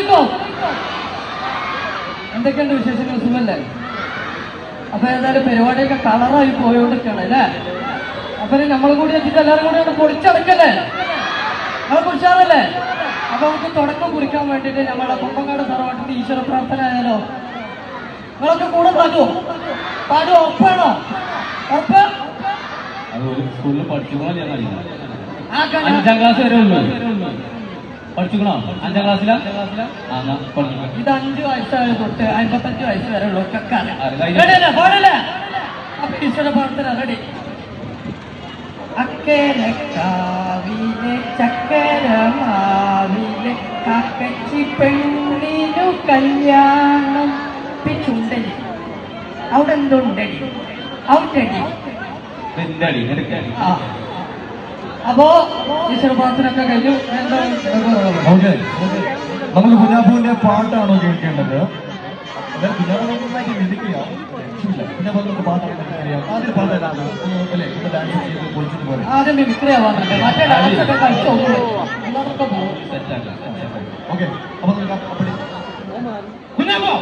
അസ്സലാമലൈക്കും. എന്തൊക്കെയുണ്ട് വിശേഷങ്ങൾ? സുഖല്ലേ? അപ്പൊ ഏതായാലും പരിപാടിയൊക്കെ കളറായി പോയോണ്ടിരിക്കണം അല്ലേ? അപ്പൊ നമ്മൾ നമ്മളും കൂടി എത്തിയിട്ട് എല്ലാവരും കൂടി ഒന്ന് പൊളിച്ചടക്കല്ലേ നമ്മൾ കുറിച്ചാണല്ലേ അപ്പൊ നമുക്ക് തുടക്കം കുറിക്കാൻ വേണ്ടിയിട്ട് നമ്മളെ കുമ്പങ്ങാട് തറവാട്ടിന്റെ ഈശ്വര പ്രാർത്ഥന ആയാലോ നിങ്ങളൊക്കെ കൂടെ പാടുവോ? പാടുവോ? ഉറപ്പാണോ? ഉറപ്പ്? അഞ്ചാം ക്ലാസ് വരെ ഉള്ളൂ. പഠിച്ചുക്കണോ? അഞ്ചാം ക്ലാസ്സിലാ? ഇത് അഞ്ച് വയസ്സായ തൊട്ട് അമ്പത്തഞ്ച് വയസ്സ് വരെ ഉള്ളൂ ഒക്കെ അത് കഴിഞ്ഞ് റെഡിയല്ലേ പാടല്ലേ അപ്പൊ ഈശ്വര പ്രാർത്ഥന റെഡി അക്കരെ കാവിലെ ചക്കര മാവിലെ കാക്കച്ചി പെണ്ണിനു കല്യാണം. പിന്നുണ്ടടി അവിടെ എന്തുണ്ടടി ഔട്ടടി. ആ. അപ്പോ ഒക്കെ കഴിഞ്ഞു. ഓക്കെ. നമുക്ക് കുഞ്ഞാപ്പൂവിന്റെ പാട്ടാണോ കേൾക്കേണ്ടത്? ആദ്യം ഡാൻസ് മിമിക്രി മറ്റേ ഒക്കെ കളിച്ചു ഓക്കെ. അപ്പൊ നമുക്ക് കുഞ്ഞാപ്പോ.